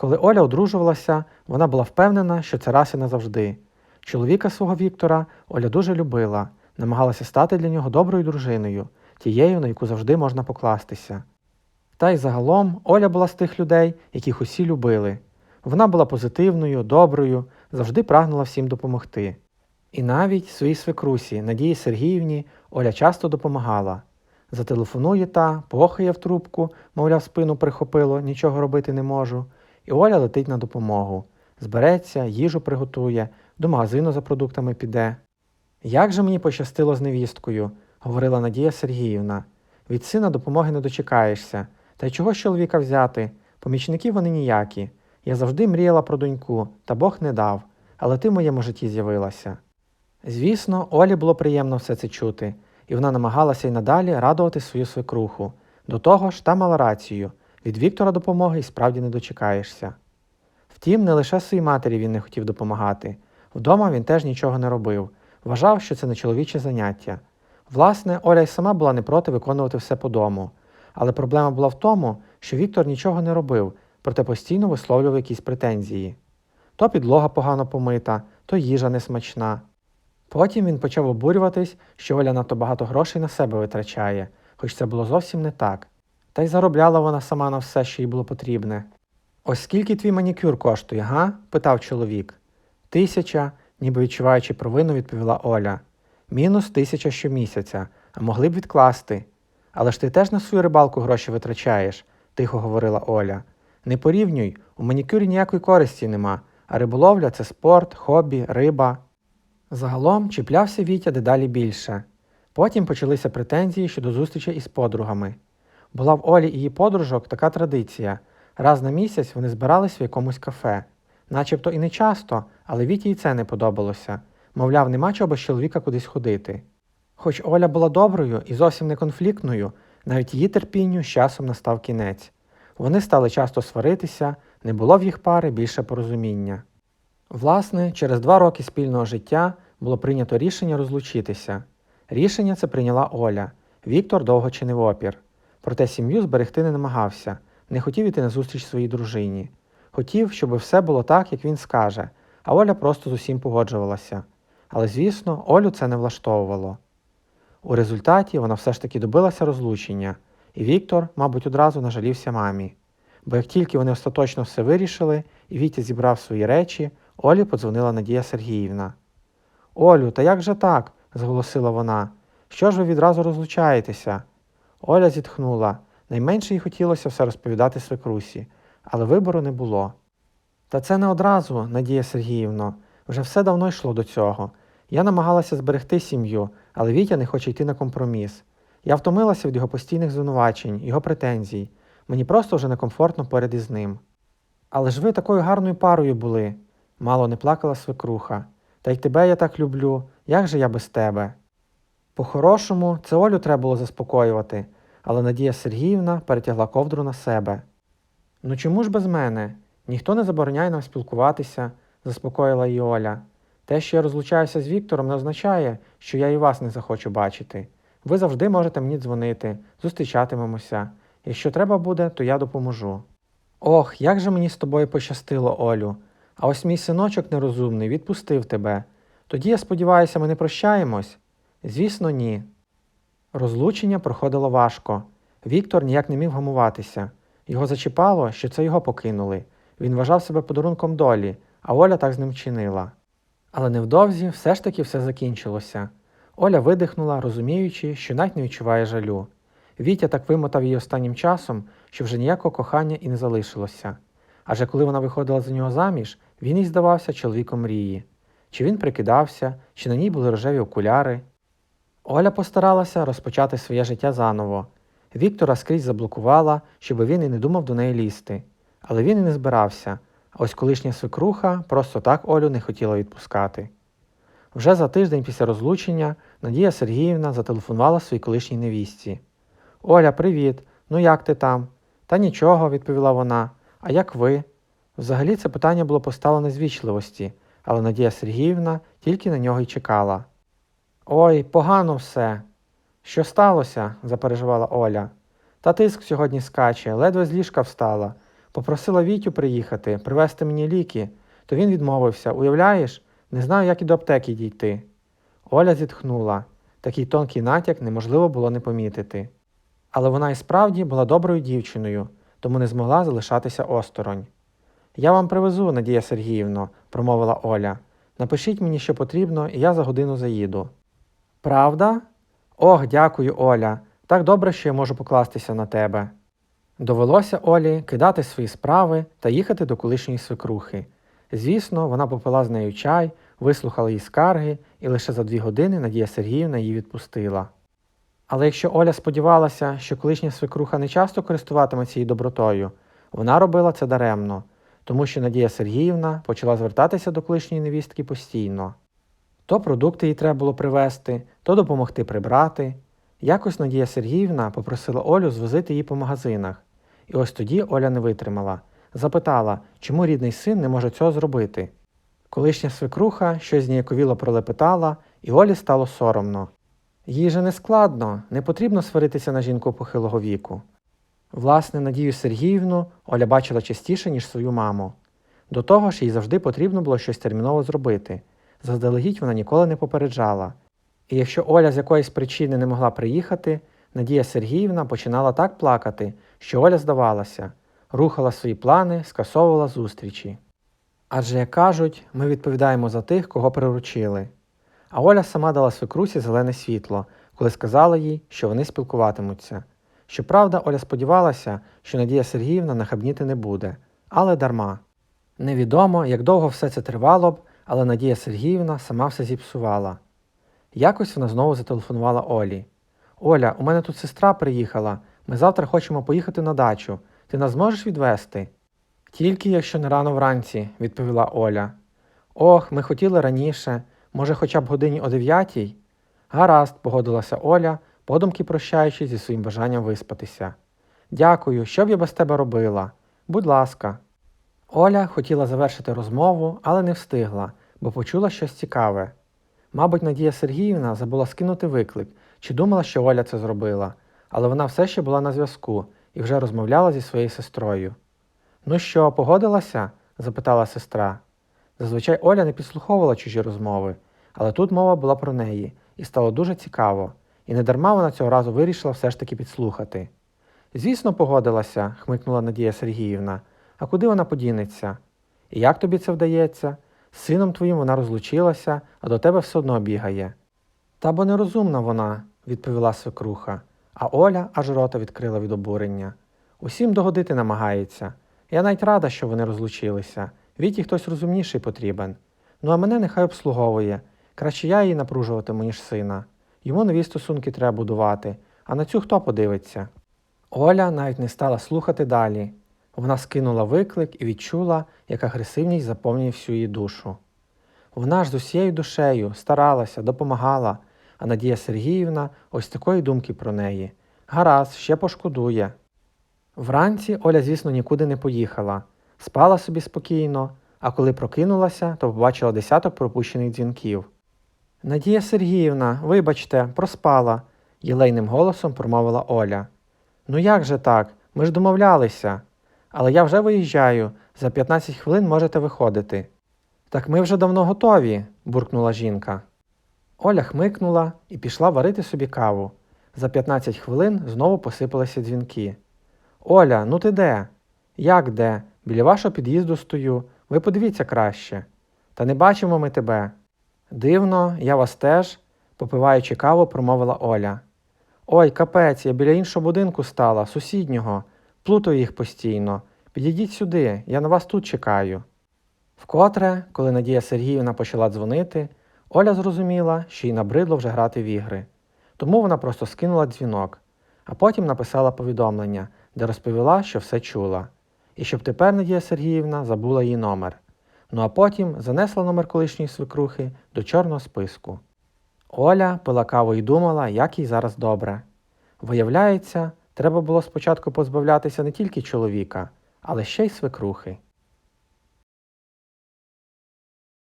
Коли Оля одружувалася, вона була впевнена, що це раз і назавжди. Чоловіка свого Віктора Оля дуже любила, намагалася стати для нього доброю дружиною, тією, на яку завжди можна покластися. Та й загалом Оля була з тих людей, яких усі любили. Вона була позитивною, доброю, завжди прагнула всім допомогти. І навіть своїй свекрусі Надії Сергіївні Оля часто допомагала. Зателефонує та, похає в трубку, мовляв, спину прихопило, нічого робити не можу. І Оля летить на допомогу. Збереться, їжу приготує, до магазину за продуктами піде. Як же мені пощастило з невісткою, говорила Надія Сергіївна. Від сина допомоги не дочекаєшся. Та й чого з чоловіка взяти? Помічники вони ніякі. Я завжди мріяла про доньку, та Бог не дав, але ти в моєму житті з'явилася. Звісно, Олі було приємно все це чути, і вона намагалася й надалі радувати свою свекруху. До того ж, та мала рацію від Віктора допомоги і справді не дочекаєшся. Втім, не лише своїй матері він не хотів допомагати. Вдома він теж нічого не робив, вважав, що це не чоловіче заняття. Власне, Оля й сама була не проти виконувати все по дому. Але проблема була в тому, що Віктор нічого не робив, проте постійно висловлював якісь претензії. То підлога погано помита, то їжа несмачна. Потім він почав обурюватись, що Оля надто багато грошей на себе витрачає, хоч це було зовсім не так. Та й заробляла вона сама на все, що їй було потрібне. Ось скільки твій манікюр коштує, га? питав чоловік. Тисяча, ніби відчуваючи провину, відповіла Оля. Мінус тисяча щомісяця, а могли б відкласти. Але ж ти теж на свою рибалку гроші витрачаєш, тихо говорила Оля. Не порівнюй, у манікюрі ніякої користі нема, а риболовля це спорт, хобі, риба. Загалом чіплявся Вітя дедалі більше. Потім почалися претензії щодо зустрічі із подругами. Була в Олі і її подружок така традиція. Раз на місяць вони збирались в якомусь кафе. Начебто і не часто, але Віті і це не подобалося. Мовляв, нема чого без чоловіка кудись ходити. Хоч Оля була доброю і зовсім не конфліктною, навіть її терпінню з часом настав кінець. Вони стали часто сваритися, не було в їх пари більше порозуміння. Власне, через два роки спільного життя було прийнято рішення розлучитися. Рішення це прийняла Оля. Віктор довго чинив опір. Проте сім'ю зберегти не намагався, не хотів іти на зустріч своїй дружині. Хотів, щоб все було так, як він скаже, а Оля просто з усім погоджувалася. Але, звісно, Олю це не влаштовувало. У результаті вона все ж таки добилася розлучення, і Віктор, мабуть, одразу нажалівся мамі. Бо як тільки вони остаточно все вирішили, і Вітя зібрав свої речі, Олі подзвонила Надія Сергіївна. Олю, та як же так? зголосила вона. Що ж ви відразу розлучаєтеся? Оля зітхнула. Найменше їй хотілося все розповідати свекрусі, але вибору не було. Та це не одразу, Надія Сергіївно, вже все давно йшло до цього. Я намагалася зберегти сім'ю, але Вітя не хоче йти на компроміс. Я втомилася від його постійних звинувачень, його претензій. Мені просто вже некомфортно поряд із ним. Але ж ви такою гарною парою були, мало не плакала свекруха. Та й тебе я так люблю, як же я без тебе? По-хорошому, це Олю треба було заспокоювати, але Надія Сергіївна перетягла ковдру на себе. Ну чому ж без мене? Ніхто не забороняє нам спілкуватися, заспокоїла її Оля. Те, що я розлучаюся з Віктором, не означає, що я і вас не захочу бачити. Ви завжди можете мені дзвонити, зустрічатимемося. Якщо треба буде, то я допоможу. Ох, як же мені з тобою пощастило, Олю. А ось мій синочок нерозумний відпустив тебе. Тоді, я сподіваюся, ми не прощаємось? Звісно, ні. Розлучення проходило важко. Віктор ніяк не міг гамуватися. Його зачіпало, що це його покинули. Він вважав себе подарунком долі, а Оля так з ним чинила. Але невдовзі все ж таки все закінчилося. Оля видихнула, розуміючи, що навіть не відчуває жалю. Вітя так вимотав її останнім часом, що вже ніякого кохання і не залишилося. Адже коли вона виходила за нього заміж, він їй здавався чоловіком мрії. Чи він прикидався, чи на ній були рожеві окуляри. Оля постаралася розпочати своє життя заново. Віктора скрізь заблокувала, щоб він і не думав до неї лізти. Але він і не збирався, а ось колишня свекруха просто так Олю не хотіла відпускати. Вже за тиждень після розлучення Надія Сергіївна зателефонувала своїй колишній невістці. Оля, привіт! Ну як ти там? Та нічого, відповіла вона. А як ви? Взагалі це питання було поставлене з вічливості, але Надія Сергіївна тільки на нього й чекала. Ой, погано все. Що сталося? запереживала Оля. Та тиск сьогодні скаче, ледве з ліжка встала. Попросила Вітю приїхати, привезти мені ліки, то він відмовився, уявляєш, не знаю, як і до аптеки дійти. Оля зітхнула. Такий тонкий натяк неможливо було не помітити. Але вона і справді була доброю дівчиною, тому не змогла залишатися осторонь. Я вам привезу, Надія Сергіївно, промовила Оля. Напишіть мені, що потрібно, і я за годину заїду. Правда? Ох, дякую, Оля. Так добре, що я можу покластися на тебе. Довелося Олі кидати свої справи та їхати до колишньої свекрухи. Звісно, вона попила з нею чай, вислухала її скарги, і лише за дві години Надія Сергіївна її відпустила. Але якщо Оля сподівалася, що колишня свекруха не часто користуватиметься її добротою, вона робила це даремно, тому що Надія Сергіївна почала звертатися до колишньої невістки постійно. То продукти їй треба було привезти, то допомогти прибрати. Якось Надія Сергіївна попросила Олю звозити її по магазинах. І ось тоді Оля не витримала, запитала, чому рідний син не може цього зробити. Колишня свекруха щось зніяковіло пролепетала, і Олі стало соромно. Їй же не складно, не потрібно сваритися на жінку похилого віку. Власне, Надію Сергіївну Оля бачила частіше, ніж свою маму. До того ж, їй завжди потрібно було щось терміново зробити. Заздалегідь вона ніколи не попереджала. І якщо Оля з якоїсь причини не могла приїхати, Надія Сергіївна починала так плакати, що Оля здавалася, рухала свої плани, скасовувала зустрічі. Адже, як кажуть, ми відповідаємо за тих, кого приручили. А Оля сама дала свекрусі зелене світло, коли сказала їй, що вони спілкуватимуться. Щоправда, Оля сподівалася, що Надія Сергіївна нахабніти не буде, але дарма. Невідомо, як довго все це тривало б, але Надія Сергіївна сама все зіпсувала. Якось вона знову зателефонувала Олі. Оля, у мене тут сестра приїхала. Ми завтра хочемо поїхати на дачу. Ти нас зможеш відвезти? Тільки якщо не рано вранці, відповіла Оля. Ох, ми хотіли раніше, може, хоча б годині о дев'ятій? Гаразд, погодилася Оля, подумки прощаючись зі своїм бажанням виспатися. Дякую, що б я без тебе робила? Будь ласка. Оля хотіла завершити розмову, але не встигла, бо почула щось цікаве. Мабуть, Надія Сергіївна забула скинути виклик чи думала, що Оля це зробила, але вона все ще була на зв'язку і вже розмовляла зі своєю сестрою. Ну що, погодилася? запитала сестра. Зазвичай Оля не підслуховувала чужі розмови, але тут мова була про неї, і стало дуже цікаво, і недарма вона цього разу вирішила все ж таки підслухати. Звісно, погодилася, хмикнула Надія Сергіївна. А куди вона подінеться? І як тобі це вдається? Сином твоїм вона розлучилася, а до тебе все одно бігає. Та бо нерозумна вона, відповіла свекруха, а Оля аж рота відкрила від обурення. Усім догодити намагається. Я навіть рада, що вони розлучилися. Віті хтось розумніший потрібен. Ну а мене нехай обслуговує. Краще я її напружуватиму, ніж сина. Йому нові стосунки треба будувати, а на цю хто подивиться. Оля навіть не стала слухати далі. Вона скинула виклик і відчула, як агресивність заповнює всю її душу. Вона ж з усією душею старалася, допомагала, а Надія Сергіївна ось такої думки про неї. Гаразд, ще пошкодує. Вранці Оля, звісно, нікуди не поїхала, спала собі спокійно, а коли прокинулася, то побачила десяток пропущених дзвінків. Надія Сергіївна, вибачте, проспала, єлейним голосом промовила Оля. Ну як же так? Ми ж домовлялися. Але я вже виїжджаю, за 15 хвилин можете виходити. Так ми вже давно готові, буркнула жінка. Оля хмикнула і пішла варити собі каву. За 15 хвилин знову посипалися дзвінки. Оля, ну ти де? Як де? Біля вашого під'їзду стою. Ви подивіться краще. Та не бачимо ми тебе. Дивно, я вас теж, попиваючи каву, промовила Оля. Ой, капець, я біля іншого будинку стала, сусіднього. Плутаю їх постійно. Підійдіть сюди, я на вас тут чекаю. Вкотре, коли Надія Сергіївна почала дзвонити, Оля зрозуміла, що їй набридло вже грати в ігри. Тому вона просто скинула дзвінок, а потім написала повідомлення, де розповіла, що все чула, і щоб тепер Надія Сергіївна забула її номер. Ну а потім занесла номер колишньої свекрухи до чорного списку. Оля пила каву і думала, як їй зараз добре. Виявляється, треба було спочатку позбавлятися не тільки чоловіка, але ще й свекрухи.